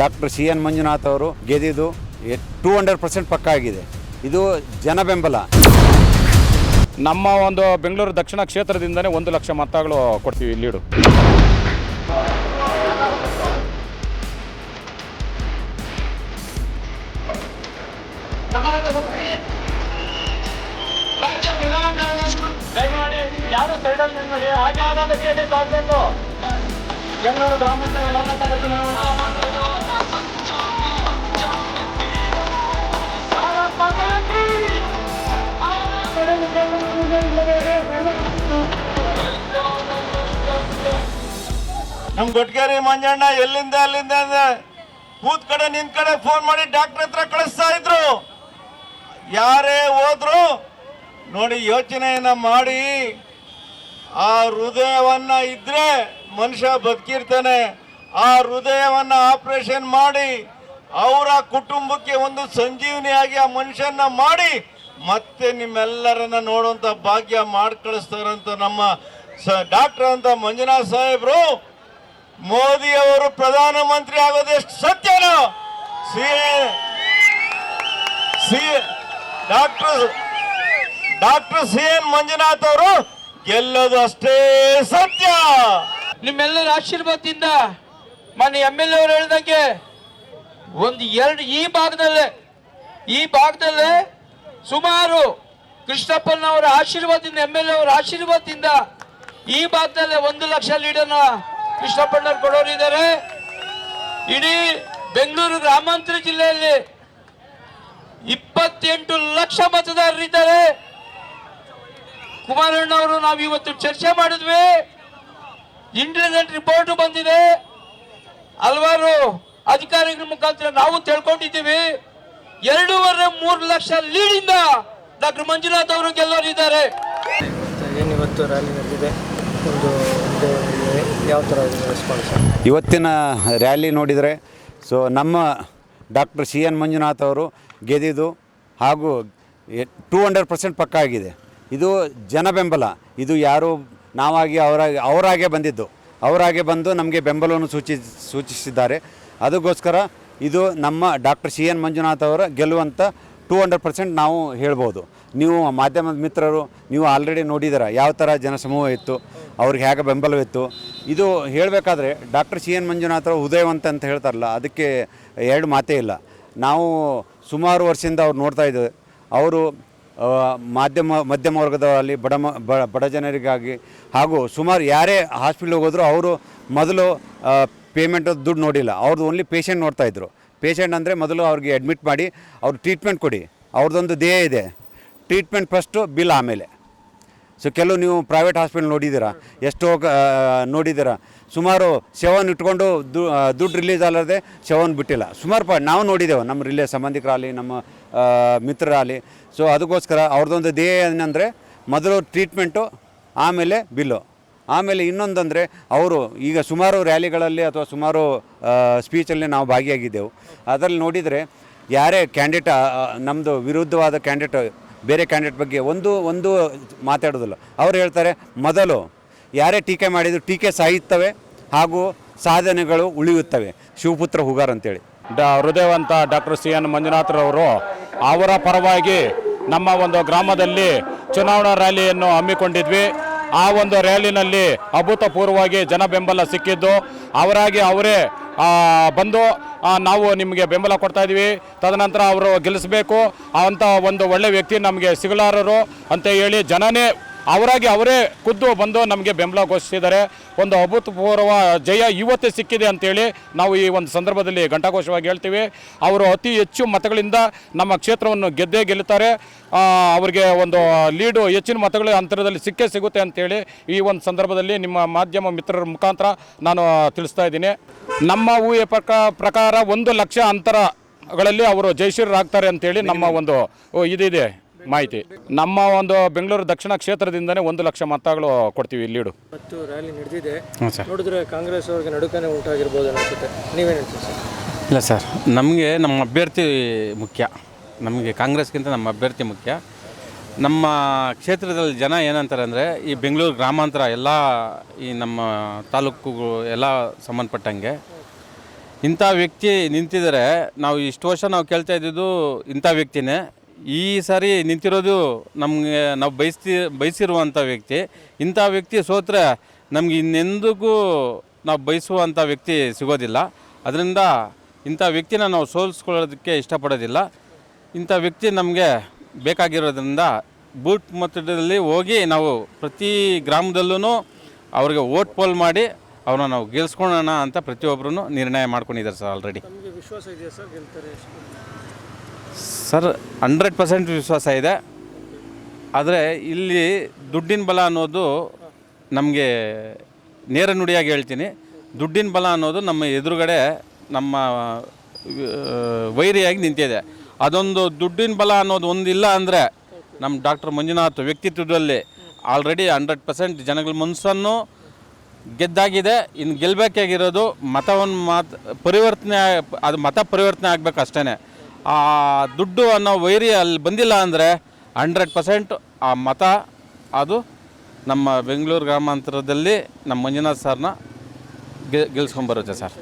Doctor C N Manjunath ಅವರು ಗೆದ್ದಿದ್ದು two hundred percent ಪಕ್ಕ ಆಗಿದೆ. ಇದು ಜನ ಬೆಂಬಲ ನಮ್ಮ ಒಂದು ಬೆಂಗಳೂರು ದಕ್ಷಿಣ ಕ್ಷೇತ್ರದಿಂದನೇ ಒಂದು ಲಕ್ಷ ಮತಗಳು ಕೊಡ್ತೀವಿ ಲೀಡು ಯಾರು ನಮ್ ಗೊಟ್ಗೇರಿ ಮಂಜಣ್ಣ, ಎಲ್ಲಿಂದ, ಅಲ್ಲಿಂದ ಕೂತ್ ಕಡೆ, ನಿನ್ ಕಡೆ ಫೋನ್ ಮಾಡಿ ಡಾಕ್ಟರ್ ಹತ್ರ ಕಳಿಸ್ತಾ ಇದ್ರು. ಯಾರೇ ಹೋದ್ರು ನೋಡಿ ಯೋಚನೆಯನ್ನ ಮಾಡಿ. ಆ ಹೃದಯವನ್ನ ಇದ್ರೆ ಮನುಷ್ಯ ಬದುಕಿರ್ತಾನೆ. ಆ ಹೃದಯವನ್ನ ಆಪರೇಷನ್ ಮಾಡಿ, ಅವರ ಕುಟುಂಬಕ್ಕೆ ಒಂದು ಸಂಜೀವನಿಯಾಗಿ ಆ ಮನುಷ್ಯನ್ನ ಮಾಡಿ, ಮತ್ತೆ ನಿಮ್ಮೆಲ್ಲರನ್ನ ನೋಡುವಂತ ಭಾಗ್ಯ ಮಾಡಿ ಕಳಿಸ್ತಾರಂತ ನಮ್ಮ ಡಾಕ್ಟರ್ ಅಂತ ಮಂಜುನಾಥ್ ಸಾಹೇಬ್ರು. ಮೋದಿ ಅವರು ಪ್ರಧಾನಮಂತ್ರಿ ಮಂತ್ರಿ ಆಗೋದೆಷ್ಟು ಸತ್ಯನೋ? C doctor doctor C N Manjunath ಅವರು ಗೆಲ್ಲೋದು ಅಷ್ಟೇ ಸತ್ಯ. ನಿಮ್ಮೆಲ್ಲರ ಆಶೀರ್ವಾದದಿಂದ ಮನೆ ಎಂ ಎಲ್ ಎ ಅವರು ಹೇಳ್ದಂಗೆ ಒಂದು ಎರಡು ಈ ಭಾಗದಲ್ಲೇ ಈ ಭಾಗದಲ್ಲೇ ಸುಮಾರು ಕೃಷ್ಣಪ್ಪನವರ ಆಶೀರ್ವಾದದಿಂದ ಎಂ ಎಲ್ ಎ ಅವರ ಆಶೀರ್ವಾದದಿಂದ ಈ ಭಾಗದಲ್ಲೇ ಒಂದು ಲಕ್ಷ ಲೀಡರ್ನ ಕೃಷ್ಣಪ್ಪಣ್ಣವ್ರು ಕೊಡೋರಿದ್ದಾರೆ. ಇಡೀ ಬೆಂಗಳೂರು ಗ್ರಾಮಾಂತರ ಜಿಲ್ಲೆಯಲ್ಲಿ ಇಪ್ಪತ್ತೆಂಟು ಲಕ್ಷ ಮತದಾರರಿದ್ದಾರೆ ಕುಮಾರಣ್ಣ ಅವರು ನಾವು ಇವತ್ತು ಚರ್ಚೆ ಮಾಡಿದ್ವಿ. ಇಂಟೆಲಿಜೆಂಟ್ ರಿಪೋರ್ಟ್ ಬಂದಿದೆ. ಹಲವಾರು ಅಧಿಕಾರಿಗಳ ಮುಖಾಂತರ ನಾವು ತಿಳ್ಕೊಂಡಿದ್ದೀವಿ. ಎರಡೂವರೆ ಮೂರು ಲಕ್ಷ ಲೀಡಿಂದ ಡಾಕ್ಟರ್ ಮಂಜುನಾಥ್ ಅವರು ಗೆಲ್ಲೋರಿದ್ದಾರೆ. ಏನಿವತ್ತು ರ್ಯಾಲಿ ನಡೆದಿದೆ? ಇವತ್ತಿನ ರ್ಯಾಲಿ ನೋಡಿದರೆ ಸೊ ನಮ್ಮ ಡಾಕ್ಟರ್ ಸಿ ಎನ್ ಮಂಜುನಾಥ್ ಅವರು ಗೆದ್ದಿದ್ದು ಹಾಗೂ ಟೂ ಹಂಡ್ರೆಡ್ ಪರ್ಸೆಂಟ್ ಪಕ್ಕ ಆಗಿದೆ. ಇದು ಜನ ಬೆಂಬಲ. ಇದು ಯಾರು ನಾವಾಗಿ ಅವರಾಗಿ ಅವರಾಗೆ ಬಂದಿದ್ದು. ಅವರಾಗೆ ಬಂದು ನಮಗೆ ಬೆಂಬಲವನ್ನು ಸೂಚಿ, ಸೂಚಿಸಿದ್ದಾರೆ. ಅದಕ್ಕೋಸ್ಕರ ಇದು ನಮ್ಮ ಡಾಕ್ಟರ್ ಸಿ ಎನ್ ಮಂಜುನಾಥ್ ಅವರ ಗೆಲ್ಲುವಂಥ ಟೂ ಹಂಡ್ರೆಡ್ ಪರ್ಸೆಂಟ್ ನಾವು ಹೇಳ್ಬೋದು. ನೀವು ಮಾಧ್ಯಮದ ಮಿತ್ರರು, ನೀವು ಆಲ್ರೆಡಿ ನೋಡಿದ್ದೀರ ಯಾವ ಥರ ಜನಸಮೂಹ ಇತ್ತು, ಅವ್ರಿಗೆ ಹೇಗೆ ಬೆಂಬಲವಿತ್ತು. ಇದು ಹೇಳಬೇಕಾದ್ರೆ ಡಾಕ್ಟರ್ ಸಿ ಎನ್ ಮಂಜುನಾಥ್ ಉದಯವಂತ ಅಂತ ಹೇಳ್ತಾರಲ್ಲ, ಅದಕ್ಕೆ ಎರಡು ಮಾತೇ ಇಲ್ಲ. ನಾವು ಸುಮಾರು ವರ್ಷದಿಂದ ಅವ್ರು ನೋಡ್ತಾ ಇದ್ದೇವೆ. ಅವರು ಮಾಧ್ಯಮ, ಮಧ್ಯಮ ವರ್ಗದಲ್ಲಿ ಬಡ ಬಡ ಜನರಿಗಾಗಿ ಹಾಗೂ ಸುಮಾರು ಯಾರೇ ಹಾಸ್ಪಿಟ್ಲಿಗೆ ಹೋದರೂ ಅವರು ಮೊದಲು ಪೇಮೆಂಟ್ ದುಡ್ಡು ನೋಡಿಲ್ಲ. ಅವ್ರದ್ದು ಓನ್ಲಿ ಪೇಷಂಟ್ ನೋಡ್ತಾಯಿದ್ರು ಪೇಷಂಟ್ ಅಂದರೆ ಮೊದಲು ಅವ್ರಿಗೆ ಅಡ್ಮಿಟ್ ಮಾಡಿ, ಅವ್ರು ಟ್ರೀಟ್ಮೆಂಟ್ ಕೊಡಿ. ಅವ್ರದ್ದೊಂದು ದೇಹ ಇದೆ. ಟ್ರೀಟ್ಮೆಂಟ್ ಫಸ್ಟು ಬಿಲ್ ಆಮೇಲೆ. ಸೊ ಕೆಲವು ನೀವು ಪ್ರೈವೇಟ್ ಹಾಸ್ಪಿಟಲ್ ನೋಡಿದ್ದೀರಾ? ಎಷ್ಟೋ ನೋಡಿದ್ದೀರಾ? ಸುಮಾರು ಶವನ್ ಇಟ್ಕೊಂಡು ದುಡ್ಡು ರಿಲೀಸ್ ಅಲ್ಲದೆ ಶವನ್ ಬಿಟ್ಟಿಲ್ಲ. ಸುಮಾರು ಪ, ನಾವು ನೋಡಿದ್ದೇವೆ, ನಮ್ಮ ರಿಲೇ, ಸಂಬಂಧಿಕರಾಗಲಿ, ನಮ್ಮ ಮಿತ್ರರಾಗಲಿ. ಸೊ ಅದಕ್ಕೋಸ್ಕರ ಅವ್ರದ್ದೊಂದು ಧ್ಯೇಯ ಏನಂದರೆ, ಮೊದಲು ಟ್ರೀಟ್ಮೆಂಟು, ಆಮೇಲೆ ಬಿಲ್ಲು. ಆಮೇಲೆ ಇನ್ನೊಂದಂದರೆ, ಅವರು ಈಗ ಸುಮಾರು ರ್ಯಾಲಿಗಳಲ್ಲಿ ಅಥವಾ ಸುಮಾರು ಸ್ಪೀಚಲ್ಲಿ ನಾವು ಭಾಗಿಯಾಗಿದ್ದೆವು. ಅದರಲ್ಲಿ ನೋಡಿದರೆ, ಯಾರೇ ಕ್ಯಾಂಡಿಡೇಟ್ ನಮ್ಮದು ವಿರುದ್ಧವಾದ ಕ್ಯಾಂಡಿಡೇಟ್ ಬೇರೆ ಕ್ಯಾಂಡಿಡೇಟ್ ಬಗ್ಗೆ ಒಂದು ಒಂದು ಮಾತಾಡೋದಿಲ್ಲ. ಅವ್ರು ಹೇಳ್ತಾರೆ, ಮೊದಲು ಯಾರೇ ಟೀಕೆ ಮಾಡಿದ್ರು ಟೀಕೆ ಸಾಯುತ್ತವೆ ಹಾಗೂ ಸಾಧನೆಗಳು ಉಳಿಯುತ್ತವೆ. ಶಿವಪುತ್ರ ಹುಗಾರ್ ಅಂತೇಳಿ. ಡ, ಹೃದಯವಂತ ಡಾಕ್ಟರ್ ಸಿ ಎನ್ ಮಂಜುನಾಥ್ರವರು ಅವರ ಪರವಾಗಿ ನಮ್ಮ ಒಂದು ಗ್ರಾಮದಲ್ಲಿ ಚುನಾವಣಾ ರ್ಯಾಲಿಯನ್ನು ಹಮ್ಮಿಕೊಂಡಿದ್ವಿ. ಆ ಒಂದು ರ್ಯಾಲಿನಲ್ಲಿ ಅಭೂತಪೂರ್ವವಾಗಿ ಜನ ಬೆಂಬಲ ಸಿಕ್ಕಿದ್ದು. ಅವರಾಗಿ ಅವರೇ ಬಂದು ನಾವು ನಿಮಗೆ ಬೆಂಬಲ ಕೊಡ್ತಾ ಇದ್ದೀವಿ ತದನಂತರ ಅವರು ಗೆಲ್ಲಿಸಬೇಕು. ಅಂತ ಒಂದು ಒಳ್ಳೆ ವ್ಯಕ್ತಿ ನಮಗೆ ಸಿಗಲಾರರು ಅಂತ ಹೇಳಿ ಜನನೇ ಅವರಾಗಿ ಅವರೇ ಖುದ್ದು ಬಂದು ನಮಗೆ ಬೆಂಬಲ ಘೋಷಿಸಿದ್ದಾರೆ. ಒಂದು ಅಭೂತಪೂರ್ವ ಜಯ ಇವತ್ತೇ ಸಿಕ್ಕಿದೆ ಅಂತೇಳಿ ನಾವು ಈ ಒಂದು ಸಂದರ್ಭದಲ್ಲಿ ಘಂಟಾಘೋಷವಾಗಿ ಹೇಳ್ತೀವಿ. ಅವರು ಅತಿ ಹೆಚ್ಚು ಮತಗಳಿಂದ ನಮ್ಮ ಕ್ಷೇತ್ರವನ್ನು ಗೆದ್ದೇ ಗೆಲ್ಲುತ್ತಾರೆ. ಅವರಿಗೆ ಒಂದು ಲೀಡು ಹೆಚ್ಚಿನ ಮತಗಳ ಅಂತರದಲ್ಲಿ ಸಿಕ್ಕೇ ಸಿಗುತ್ತೆ ಅಂತೇಳಿ ಈ ಒಂದು ಸಂದರ್ಭದಲ್ಲಿ ನಿಮ್ಮ ಮಾಧ್ಯಮ ಮಿತ್ರರ ಮುಖಾಂತರ ನಾನು ತಿಳಿಸ್ತಾ ಇದ್ದೀನಿ. ನಮ್ಮ ಊಹೆ ಪ್ರಕ, ಪ್ರಕಾರ ಒಂದು ಲಕ್ಷ ಅಂತರಗಳಲ್ಲಿ ಅವರು ಜಯಶೀಲರಾಗ್ತಾರೆ ಅಂತೇಳಿ ನಮ್ಮ ಒಂದು ಇದಿದೆ ಮಾಹಿತಿ. ನಮ್ಮ ಒಂದು ಬೆಂಗಳೂರು ದಕ್ಷಿಣ ಕ್ಷೇತ್ರದಿಂದನೇ ಒಂದು ಲಕ್ಷ ಮತಗಳು ಕೊಡ್ತೀವಿ ಲೀಡು ಮತ್ತು ರ್ಯಾಲಿ ನಡೆದಿದೆ. ನೋಡಿದ್ರೆ ಕಾಂಗ್ರೆಸ್ ಅವ್ರಿಗೆ ನಡುಕನೆ ಉಂಟಾಗಿರ್ಬೋದು ಅನಿಸುತ್ತೆ ನೀವೇನು ಹೇಳ್ತೀರಿ ಸರ್? ಇಲ್ಲ ಸರ್ ನಮಗೆ ನಮ್ಮ ಅಭ್ಯರ್ಥಿ ಮುಖ್ಯ. ನಮಗೆ ಕಾಂಗ್ರೆಸ್ಗಿಂತ ನಮ್ಮ ಅಭ್ಯರ್ಥಿ ಮುಖ್ಯ. ನಮ್ಮ ಕ್ಷೇತ್ರದಲ್ಲಿ ಜನ ಏನಂತಾರೆ ಅಂದರೆ ಈ ಬೆಂಗಳೂರು ಗ್ರಾಮಾಂತರ ಎಲ್ಲ ಈ ನಮ್ಮ ತಾಲೂಕುಗಳು ಎಲ್ಲ ಸಂಬಂಧಪಟ್ಟಂಗೆ ಇಂಥ ವ್ಯಕ್ತಿ ನಿಂತಿದ್ದಾರೆ. ನಾವು ಇಷ್ಟು ವರ್ಷ ನಾವು ಕೇಳ್ತಾ ಇದ್ದಿದ್ದು ಇಂಥ ವ್ಯಕ್ತಿನೇ. ಈ ಸಾರಿ ನಿಂತಿರೋದು ನಮಗೆ ನಾವು ಬಯಸ್ತಿ, ಬಯಸಿರುವಂಥ ವ್ಯಕ್ತಿ. ಇಂಥ ವ್ಯಕ್ತಿ ಸೋತ್ರೆ ನಮ್ಗೆ ಇನ್ನೆಂದಿಗೂ ನಾವು ಬಯಸುವಂಥ ವ್ಯಕ್ತಿ ಸಿಗೋದಿಲ್ಲ. ಅದರಿಂದ ಇಂಥ ವ್ಯಕ್ತಿನ ನಾವು ಸೋಲಿಸ್ಕೊಳ್ಳೋದಕ್ಕೆ ಇಷ್ಟಪಡೋದಿಲ್ಲ. ಇಂಥ ವ್ಯಕ್ತಿ ನಮಗೆ ಬೇಕಾಗಿರೋದ್ರಿಂದ ಬೂಟ್ ಮಟ್ಟದಲ್ಲಿ ಹೋಗಿ ನಾವು ಪ್ರತಿ ಗ್ರಾಮದಲ್ಲೂ ಅವ್ರಿಗೆ ಓಟ್ ಪೋಲ್ ಮಾಡಿ ಅವ್ರನ್ನ ನಾವು ಗೆಲ್ಸ್ಕೊಳ್ಳೋಣ ಅಂತ ಪ್ರತಿಯೊಬ್ಬರೂ ನಿರ್ಣಯ ಮಾಡ್ಕೊಂಡಿದ್ದಾರೆ ಸರ್ ಆಲ್ರೆಡಿ. ವಿಶ್ವಾಸ ಇದೆಯಾ ಸರ್ ಗೆಲ್ತಾರೆ? ಸರ್, ಹಂಡ್ರೆಡ್ ಪರ್ಸೆಂಟ್ ವಿಶ್ವಾಸ ಇದೆ. ಆದರೆ ಇಲ್ಲಿ ದುಡ್ಡಿನ ಬಲ ಅನ್ನೋದು ನಮಗೆ ನೇರ ನುಡಿಯಾಗಿ ಹೇಳ್ತೀನಿ. ದುಡ್ಡಿನ ಬಲ ಅನ್ನೋದು ನಮ್ಮ ಎದುರುಗಡೆ ನಮ್ಮ ವೈರಿಯಾಗಿ ನಿಂತಿದೆ. ಅದೊಂದು ದುಡ್ಡಿನ ಬಲ ಅನ್ನೋದು ಒಂದಿಲ್ಲ ಅಂದರೆ ನಮ್ಮ ಡಾಕ್ಟರ್ ಮಂಜುನಾಥ್ ವ್ಯಕ್ತಿತ್ವದಲ್ಲಿ ಆಲ್ರೆಡಿ ಹಂಡ್ರೆಡ್ ಪರ್ಸೆಂಟ್ ಜನಗಳ ಮನಸ್ಸನ್ನು ಗೆದ್ದಾಗಿದೆ. ಇನ್ನು ಗೆಲ್ಲಬೇಕಾಗಿರೋದು ಮತವನ್ನು ಮಾತು ಪರಿವರ್ತನೆ ಅದು ಮತ ಪರಿವರ್ತನೆ ಆಗಬೇಕು ಅಷ್ಟೇ ಆ ದುಡ್ಡು ಅನ್ನೋ ವೈರಿ ಅಲ್ಲಿ ಬಂದಿಲ್ಲ ಅಂದರೆ ಹಂಡ್ರೆಡ್ ಪರ್ಸೆಂಟ್ ಆ ಮತ ಅದು ನಮ್ಮ ಬೆಂಗಳೂರು ಗ್ರಾಮಾಂತರದಲ್ಲಿ ನಮ್ಮ ಮಂಜುನಾಥ್ ಸರ್ನ ಗೆ ಗೆಲ್ಸ್ಕೊಂಬರುತ್ತೆ ಸರ್.